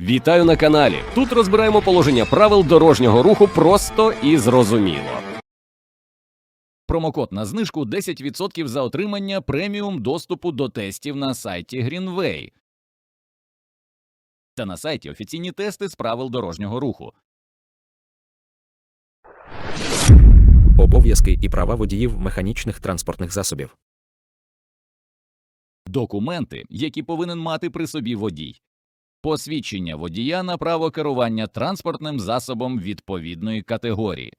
Вітаю на каналі. Тут розбираємо положення правил дорожнього руху просто і зрозуміло. Промокод на знижку 10% за отримання преміум доступу до тестів на сайті Greenway та на сайті офіційні тести з правил дорожнього руху. Обов'язки і права водіїв механічних транспортних засобів. Документи, які повинен мати при собі водій. Посвідчення водія на право керування транспортним засобом відповідної категорії.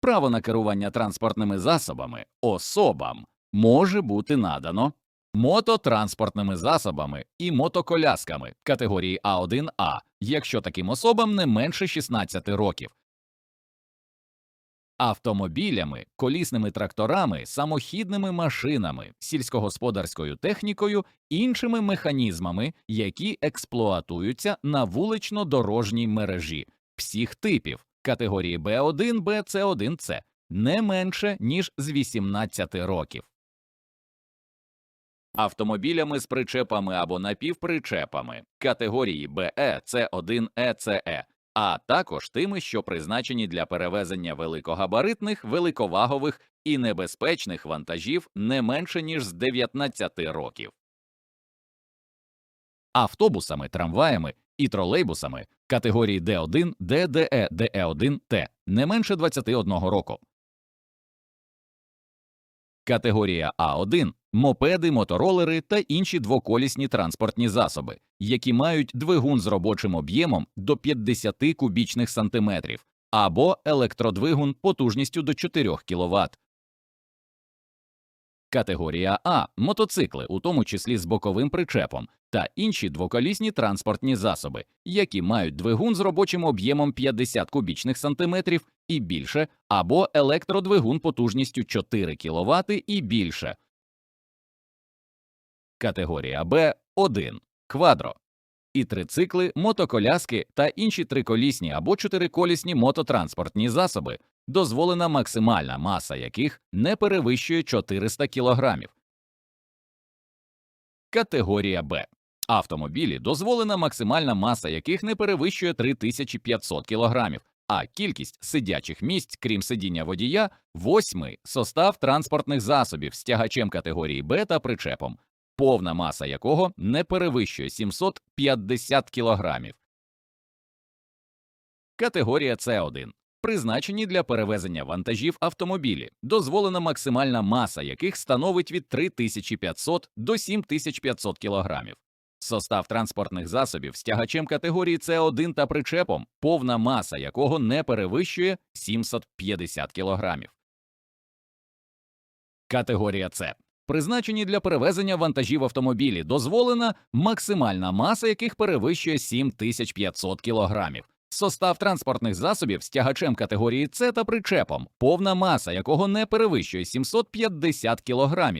Право на керування транспортними засобами особам може бути надано мототранспортними засобами і мотоколясками категорії А1А, якщо таким особам не менше 16 років, автомобілями, колісними тракторами, самохідними машинами, сільськогосподарською технікою, іншими механізмами, які експлуатуються на вулично-дорожній мережі всіх типів категорії Б1, Б, С1, С не менше ніж з 18 років. Автомобілями з причепами або напівпричепами категорії БЕ, С1, Е, СЕ, а також тими, що призначені для перевезення великогабаритних, великовагових і небезпечних вантажів не менше ніж з 19 років. Автобусами, трамваями і тролейбусами категорії Д1, ДДЕ, ДЕ1, Т не менше 21 року. Категорія А1 мопеди, моторолери та інші двоколісні транспортні засоби, які мають двигун з робочим об'ємом до 50 кубічних сантиметрів або електродвигун потужністю до 4 кВт. Категорія А мотоцикли, у тому числі з боковим причепом, та інші двоколісні транспортні засоби, які мають двигун з робочим об'ємом 50 кубічних сантиметрів і більше, або електродвигун потужністю 4 кВт і більше. Категорія Б 1 квадро. І трицикли, мотоколяски та інші триколісні або чотириколісні мототранспортні засоби, дозволена максимальна маса яких не перевищує 400 кг. Категорія Б. Автомобілі, дозволена максимальна маса яких не перевищує 3500 кг, а кількість сидячих місць, крім сидіння водія, восьмий состав транспортних засобів з тягачем категорії Б та причепом, повна маса якого не перевищує 750 кг. Категорія С1 призначені для перевезення вантажів автомобілі, дозволена максимальна маса яких становить від 3500 до 7500 кг. Состав транспортних засобів з тягачем категорії С1 та причепом, повна маса якого не перевищує 750 кг. Категорія С призначені для перевезення вантажів автомобілі, дозволена максимальна маса яких перевищує 7500 кг. Состав транспортних засобів з тягачем категорії С та причепом, повна маса якого не перевищує 750 кг.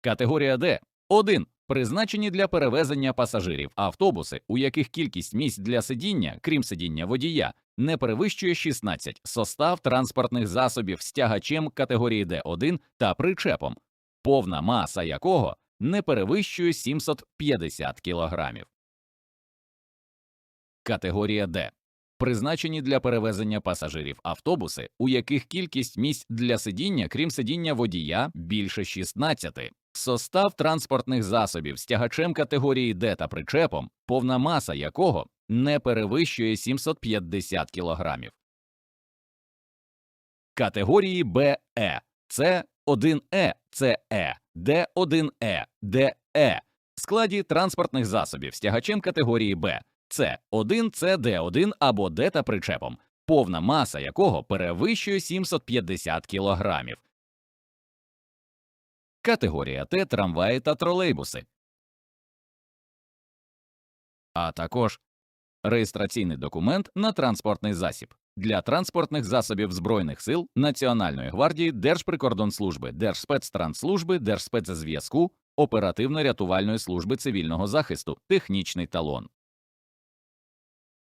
Категорія Д 1. Призначені для перевезення пасажирів автобуси, у яких кількість місць для сидіння, крім сидіння водія, не перевищує 16 состав транспортних засобів з тягачем категорії Д1 та причепом, повна маса якого не перевищує 750 кг. Категорія Д. Призначені для перевезення пасажирів автобуси, у яких кількість місць для сидіння, крім сидіння водія, більше 16. Состав транспортних засобів з тягачем категорії Д та причепом, повна маса якого не перевищує 750 кг. Категорії БЕ С 1Е, СЕ, Д1Е, ДЕ в складі транспортних засобів з тягачем категорії Б С 1 С Д1 або Д та причепом, повна маса якого перевищує 750 кг. Категорія Т трамваї та тролейбуси. А також реєстраційний документ на транспортний засіб для транспортних засобів Збройних сил, Національної гвардії, Держприкордонслужби, Держспецтрансслужби, Держспецзв'язку, оперативно-рятувальної служби цивільного захисту, технічний талон.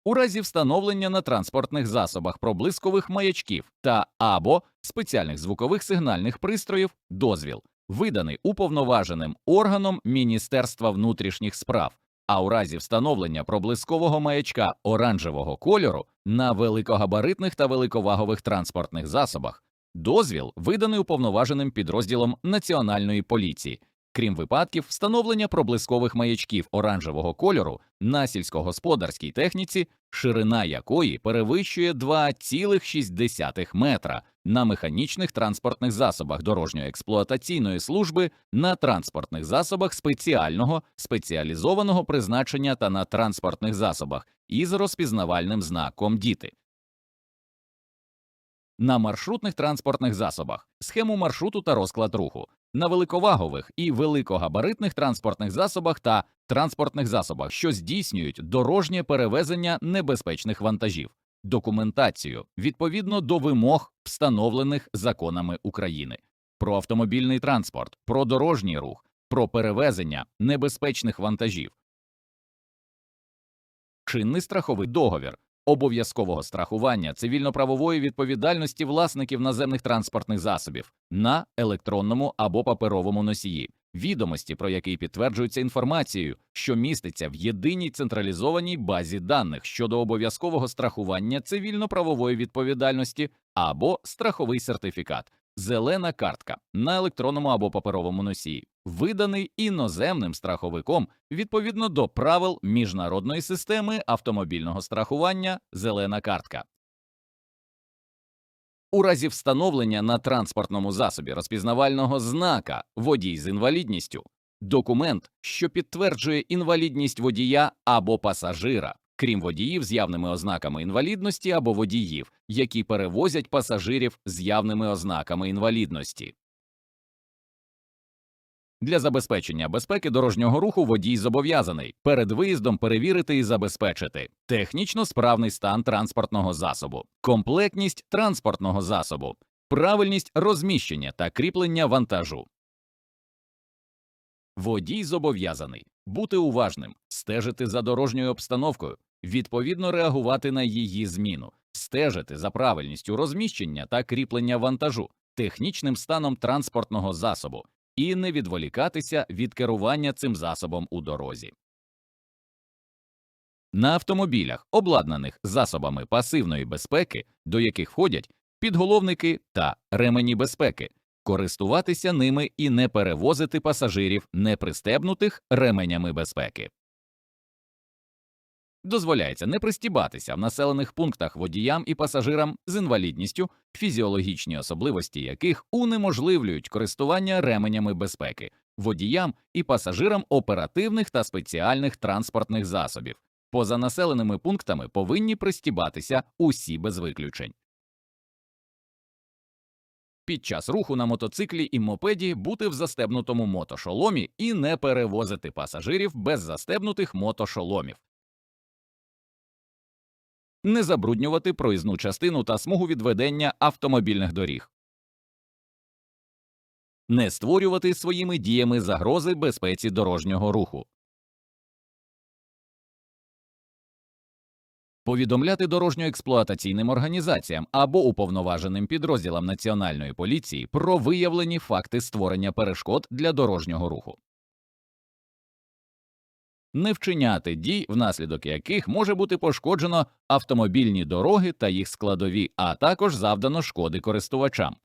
У разі встановлення на транспортних засобах проблискових маячків та або спеціальних звукових сигнальних пристроїв дозвіл виданий уповноваженим органом Міністерства внутрішніх справ, а у разі встановлення проблискового маячка оранжевого кольору на великогабаритних та великовагових транспортних засобах, дозвіл виданий уповноваженим підрозділом Національної поліції, крім випадків встановлення проблискових маячків оранжевого кольору на сільськогосподарській техніці, ширина якої перевищує 2,6 метра на механічних транспортних засобах дорожньо-експлуатаційної служби, на транспортних засобах спеціального спеціалізованого призначення та на транспортних засобах із розпізнавальним знаком діти. На маршрутних транспортних засобах схему маршруту та розклад руху, на великовагових і великогабаритних транспортних засобах та транспортних засобах, що здійснюють дорожнє перевезення небезпечних вантажів, документацію відповідно до вимог, встановлених законами України. Про автомобільний транспорт, про дорожній рух, про перевезення небезпечних вантажів, чинний страховий договір обов'язкового страхування цивільно-правової відповідальності власників наземних транспортних засобів на електронному або паперовому носії, відомості про який підтверджуються інформацією, що міститься в єдиній централізованій базі даних щодо обов'язкового страхування цивільно-правової відповідальності або страховий сертифікат. Зелена картка на електронному або паперовому носії, виданий іноземним страховиком відповідно до правил міжнародної системи автомобільного страхування зелена картка. У разі встановлення на транспортному засобі розпізнавального знака водій з інвалідністю документ, що підтверджує інвалідність водія або пасажира, крім водіїв з явними ознаками інвалідності або водіїв, які перевозять пасажирів з явними ознаками інвалідності. Для забезпечення безпеки дорожнього руху водій зобов'язаний перед виїздом перевірити і забезпечити технічно справний стан транспортного засобу, комплектність транспортного засобу, правильність розміщення та кріплення вантажу. Водій зобов'язаний бути уважним, стежити за дорожньою обстановкою, відповідно реагувати на її зміну, стежити за правильністю розміщення та кріплення вантажу, технічним станом транспортного засобу і не відволікатися від керування цим засобом у дорозі. На автомобілях, обладнаних засобами пасивної безпеки, до яких входять підголовники та ремені безпеки, користуватися ними і не перевозити пасажирів, не пристебнутих ременями безпеки. Дозволяється не пристібатися в населених пунктах водіям і пасажирам з інвалідністю, фізіологічні особливості яких унеможливлюють користування ременями безпеки, водіям і пасажирам оперативних та спеціальних транспортних засобів. Поза населеними пунктами повинні пристібатися усі без виключень. Під час руху на мотоциклі і мопеді бути в застебнутому мотошоломі і не перевозити пасажирів без застебнутих мотошоломів не забруднювати проїзну частину та смугу відведення автомобільних доріг, не створювати своїми діями загрози безпеці дорожнього руху, повідомляти дорожньо-експлуатаційним організаціям або уповноваженим підрозділам Національної поліції про виявлені факти створення перешкод для дорожнього руху не вчиняти дій, внаслідок яких може бути пошкоджено автомобільні дороги та їх складові, а також завдано шкоди користувачам.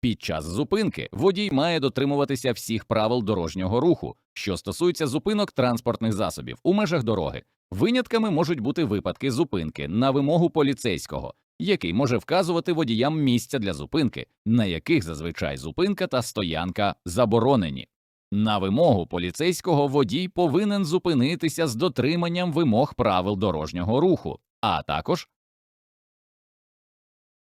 Під час зупинки водій має дотримуватися всіх правил дорожнього руху, що стосуються зупинок транспортних засобів у межах дороги. Винятками можуть бути випадки зупинки на вимогу поліцейського, який може вказувати водіям місця для зупинки, на яких зазвичай зупинка та стоянка заборонені. На вимогу поліцейського водій повинен зупинитися з дотриманням вимог правил дорожнього руху, а також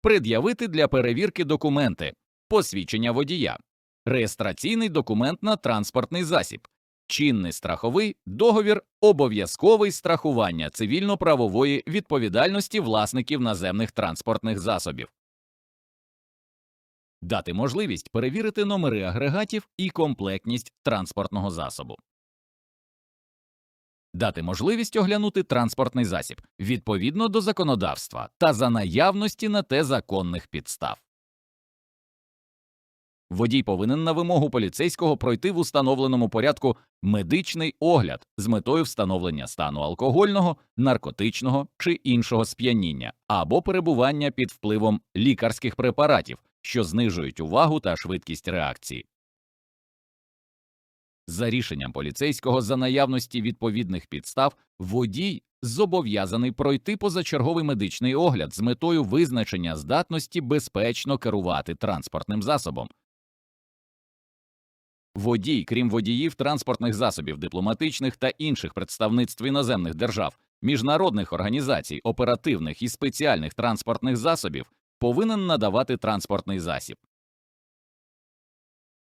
пред'явити для перевірки документи, посвідчення водія, реєстраційний документ на транспортний засіб, чинний страховий договір, обов'язковий страхування цивільно-правової відповідальності власників наземних транспортних засобів дати можливість перевірити номери агрегатів і комплектність транспортного засобу, дати можливість оглянути транспортний засіб відповідно до законодавства та за наявності на те законних підстав. Водій повинен на вимогу поліцейського пройти в установленому порядку медичний огляд з метою встановлення стану алкогольного, наркотичного чи іншого сп'яніння або перебування під впливом лікарських препаратів, що знижують увагу та швидкість реакції. За рішенням поліцейського за наявності відповідних підстав водій зобов'язаний пройти позачерговий медичний огляд з метою визначення здатності безпечно керувати транспортним засобом. Водій, крім водіїв транспортних засобів, дипломатичних та інших представництв іноземних держав, міжнародних організацій, оперативних і спеціальних транспортних засобів, повинен надавати транспортний засіб.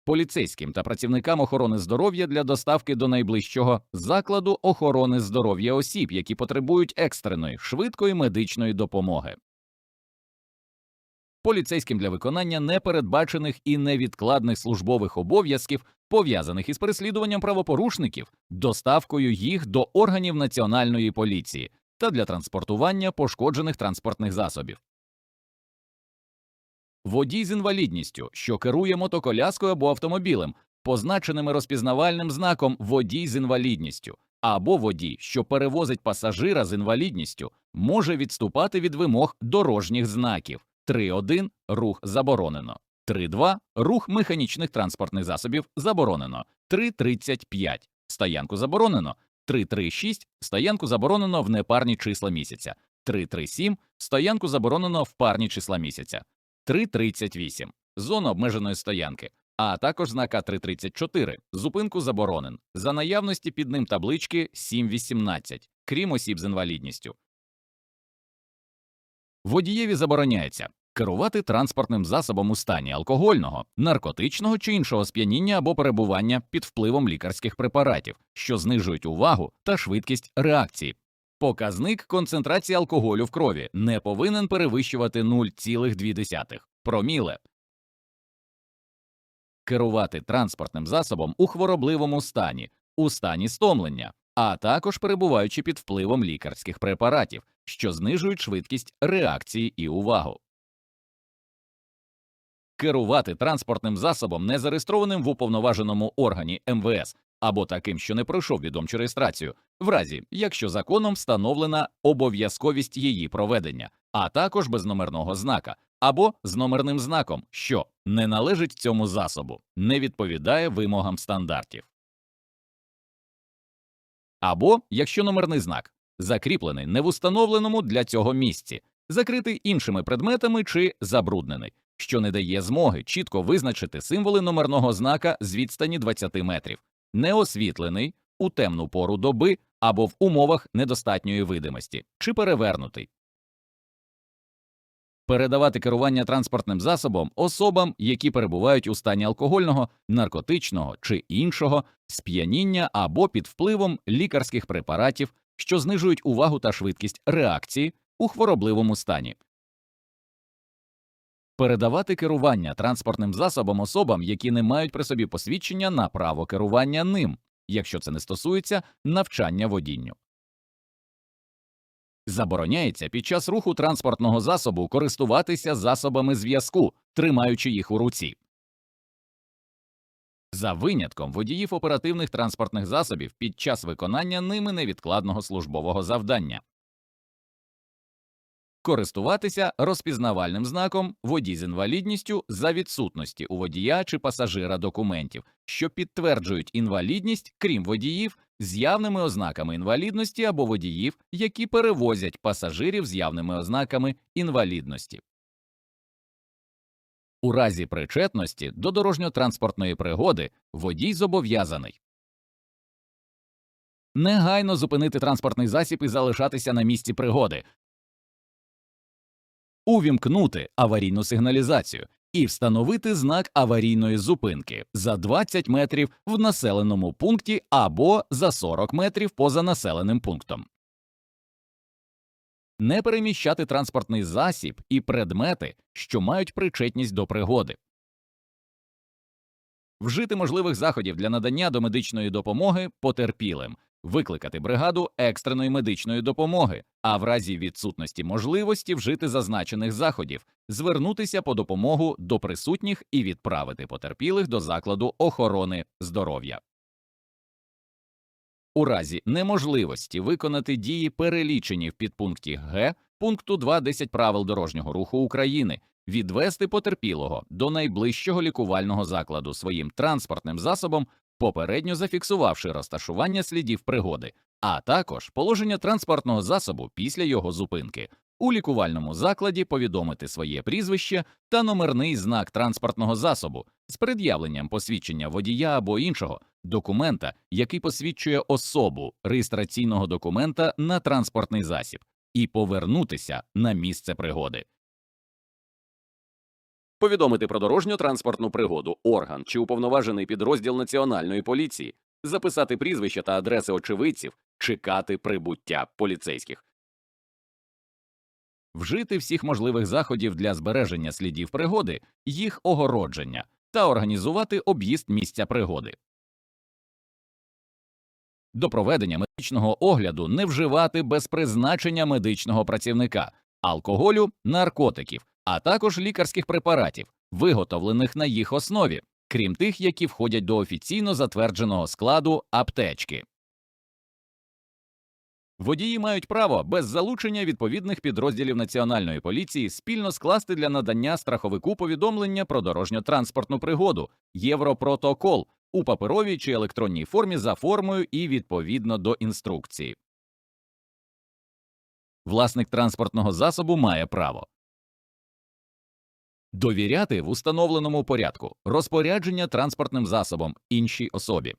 Поліцейським та працівникам охорони здоров'я для доставки до найближчого закладу охорони здоров'я осіб, які потребують екстреної, швидкої медичної допомоги. Поліцейським для виконання непередбачених і невідкладних службових обов'язків, пов'язаних із переслідуванням правопорушників, доставкою їх до органів національної поліції та для транспортування пошкоджених транспортних засобів. Водій з інвалідністю, що керує мотоколяскою або автомобілем, позначеними розпізнавальним знаком водій з інвалідністю, або водій, що перевозить пасажира з інвалідністю, може відступати від вимог дорожніх знаків. 3.1 рух заборонено, 3.2 рух механічних транспортних засобів заборонено, 3.35 стоянку заборонено, 3.36 стоянку заборонено в непарні числа місяця, 3.37 стоянку заборонено в парні числа місяця. 3.38 зона обмеженої стоянки, а також знака 3.34 зупинку заборонен за наявності під ним таблички 7.18, крім осіб з інвалідністю. Водієві забороняється керувати транспортним засобом у стані алкогольного, наркотичного чи іншого сп'яніння або перебування під впливом лікарських препаратів, що знижують увагу та швидкість реакції. Показник концентрації алкоголю в крові не повинен перевищувати 0,2 проміле. Керувати транспортним засобом у хворобливому стані, у стані стомлення, а також перебуваючи під впливом лікарських препаратів, що знижують швидкість реакції і увагу. Керувати транспортним засобом, не зареєстрованим в уповноваженому органі МВС або таким, що не пройшов відомчу реєстрацію, в разі якщо законом встановлена обов'язковість її проведення, а також без номерного знака або з номерним знаком, що не належить цьому засобу, не відповідає вимогам стандартів. Або якщо номерний знак закріплений не в установленому для цього місці, закритий іншими предметами чи забруднений, що не дає змоги чітко визначити символи номерного знака з відстані 20 метрів, неосвітлений у темну пору доби або в умовах недостатньої видимості, чи перевернутий. Передавати керування транспортним засобом особам, які перебувають у стані алкогольного, наркотичного чи іншого сп'яніння або під впливом лікарських препаратів, що знижують увагу та швидкість реакції у хворобливому стані. Передавати керування транспортним засобом особам, які не мають при собі посвідчення на право керування ним, якщо це не стосується навчання водінню. Забороняється під час руху транспортного засобу користуватися засобами зв'язку, тримаючи їх у руці. За винятком водіїв оперативних транспортних засобів під час виконання ними невідкладного службового завдання. Користуватися розпізнавальним знаком водій з інвалідністю за відсутності у водія чи пасажира документів, що підтверджують інвалідність, крім водіїв з явними ознаками інвалідності або водіїв, які перевозять пасажирів з явними ознаками інвалідності. У разі причетності до дорожньо-транспортної пригоди водій зобов'язаний негайно зупинити транспортний засіб і залишатися на місці пригоди, увімкнути аварійну сигналізацію і встановити знак аварійної зупинки за 20 метрів в населеному пункті або за 40 метрів поза населеним пунктом. Не переміщати транспортний засіб і предмети, що мають причетність до пригоди. Вжити можливих заходів для надання домедичної допомоги потерпілим, викликати бригаду екстреної медичної допомоги, а в разі відсутності можливості вжити зазначених заходів, звернутися по допомогу до присутніх і відправити потерпілих до закладу охорони здоров'я. У разі неможливості виконати дії, перелічені в підпункті Г пункту 2.10 правил дорожнього руху України, відвести потерпілого до найближчого лікувального закладу своїм транспортним засобом, попередньо зафіксувавши розташування слідів пригоди, а також положення транспортного засобу після його зупинки. У лікувальному закладі повідомити своє прізвище та номерний знак транспортного засобу з пред'явленням посвідчення водія або іншого документа, який посвідчує особу реєстраційного документа на транспортний засіб, і повернутися на місце пригоди. Повідомити про дорожньо-транспортну пригоду орган чи уповноважений підрозділ Національної поліції, записати прізвища та адреси очевидців, чекати прибуття поліцейських. Вжити всіх можливих заходів для збереження слідів пригоди, їх огородження та організувати об'їзд місця пригоди. До проведення медичного огляду не вживати без призначення медичного працівника, алкоголю, наркотиків, а також лікарських препаратів, виготовлених на їх основі, крім тих, які входять до офіційно затвердженого складу аптечки. Водії мають право без залучення відповідних підрозділів Національної поліції спільно скласти для надання страховику повідомлення про дорожньо-транспортну пригоду, Європротокол у паперовій чи електронній формі за формою і відповідно до інструкції. Власник транспортного засобу має право довіряти в установленому порядку розпорядження транспортним засобом іншій особі.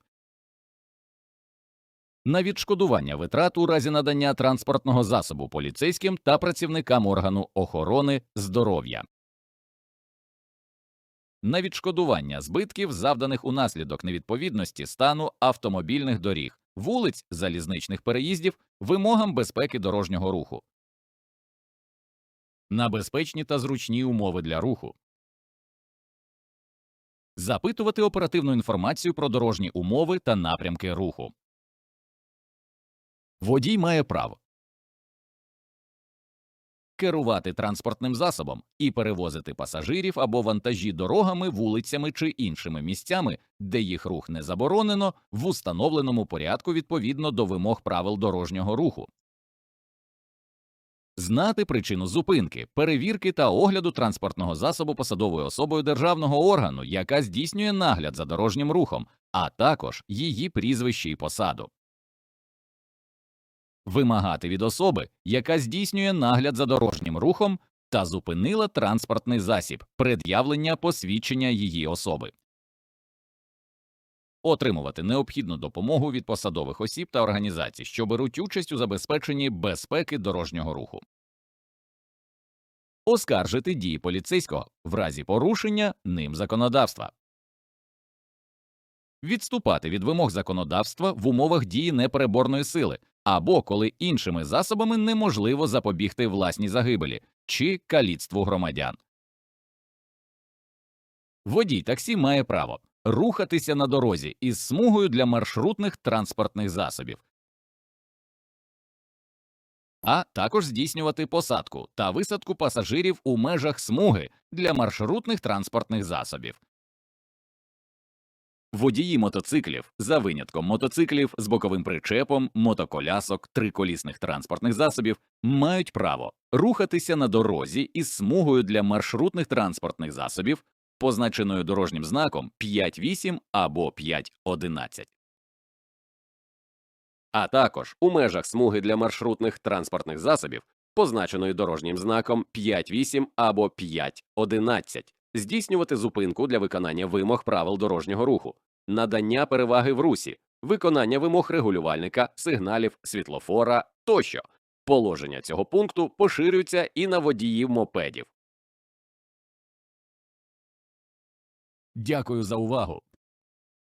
На відшкодування витрат у разі надання транспортного засобу поліцейським та працівникам органу охорони здоров'я. На відшкодування збитків, завданих унаслідок невідповідності стану автомобільних доріг, вулиць, залізничних переїздів, вимогам безпеки дорожнього руху. На безпечні та зручні умови для руху. Запитувати оперативну інформацію про дорожні умови та напрямки руху. Водій має право керувати транспортним засобом і перевозити пасажирів або вантажі дорогами, вулицями чи іншими місцями, де їх рух не заборонено, в установленому порядку відповідно до вимог правил дорожнього руху. Знати причину зупинки, перевірки та огляду транспортного засобу посадовою особою державного органу, яка здійснює нагляд за дорожнім рухом, а також її прізвище і посаду. Вимагати від особи, яка здійснює нагляд за дорожнім рухом та зупинила транспортний засіб, пред'явлення посвідчення її особи, отримувати необхідну допомогу від посадових осіб та організацій, що беруть участь у забезпеченні безпеки дорожнього руху. Оскаржити дії поліцейського в разі порушення ним законодавства, відступати від вимог законодавства в умовах дії непереборної сили, або коли іншими засобами неможливо запобігти власній загибелі чи каліцтву громадян. Водій таксі має право рухатися на дорозі із смугою для маршрутних транспортних засобів, а також здійснювати посадку та висадку пасажирів у межах смуги для маршрутних транспортних засобів. Водії мотоциклів за винятком мотоциклів з боковим причепом, мотоколясок, триколісних транспортних засобів мають право рухатися на дорозі із смугою для маршрутних транспортних засобів, позначеною дорожнім знаком 5.8 або 5.11. А також у межах смуги для маршрутних транспортних засобів, позначеної дорожнім знаком 5.8 або 5.11, здійснювати зупинку для виконання вимог правил дорожнього руху, надання переваги в русі, виконання вимог регулювальника, сигналів, світлофора тощо. Положення цього пункту поширюються і на водіїв мопедів. Дякую за увагу.